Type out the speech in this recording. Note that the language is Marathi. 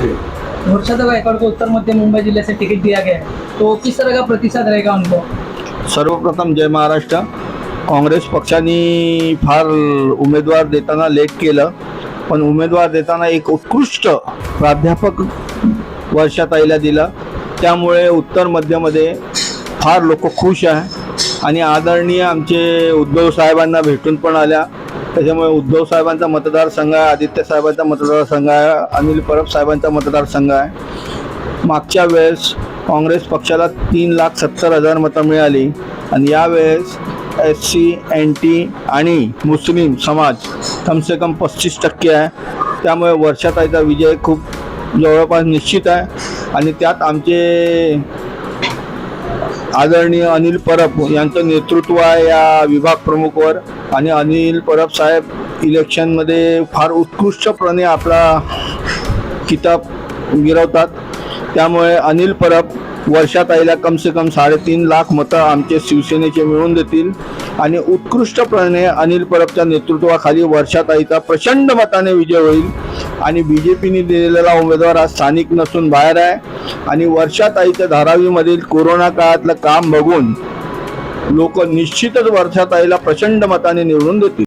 मुर्शद गायकवाड़ को उत्तर मध्य मुंबई जिले से टिकट दिया गया है तो किस तरह का प्रतिसाद रहेगा उनको सर्वप्रथम जय महाराष्ट्र. काँग्रेस पक्षाने फार उमेदवार देताना लेट केलं पण उमेदवार देताना एक उत्कृष्ट प्राध्यापक वर्षाताईला दिला. त्यामुळे उत्तर मध्यमध्ये फार लोक खुश आहे. आणि आदरणीय आमचे उद्धव साहेबांना भेटून पण आल्या. त्याच्यामुळे उद्धव साहेबांचा मतदारसंघ आहे आदित्य साहेबांचा मतदारसंघ आहे अनिल परब साहेबांचा मतदारसंघ आहे. मागच्या वेळेस काँग्रेस पक्षाला तीन लाख सत्तर हजार मतं मिळाली आणि यावेळेस एस सी एन टी आणि मुस्लिम समाज कमसे कम पस्तीस टक्के आहे. त्यामुळे वर्षाताईचा विजय खूप जवळपास निश्चित आहे. आणि त्यात आमचे आदरणीय अनिल परब यांचं नेतृत्व आहे या विभाग प्रमुखवर. आणि अनिल परब साहेब इलेक्शनमध्ये फार उत्कृष्टपणे आपला किताब गिरवतात. त्यामुळे अनिल परब वर्षाताईला कमसे कम साडेतीन लाख मतं आमचे शिवसेनेचे मिळवून देतील. आणि उत्कृष्टपणे अनिल परबच्या नेतृत्वाखाली वर्षाताईचा प्रचंड मताने विजय होईल. आणि बी जे पीने दिलेला उमेदवार हा स्थानिक नसून बाहेर आहे. आणि वर्षाताईच्या धारावीमधील कोरोना काळातलं काम बघून लोक निश्चितच वर्षाताईला प्रचंड मताने निवडून देतील.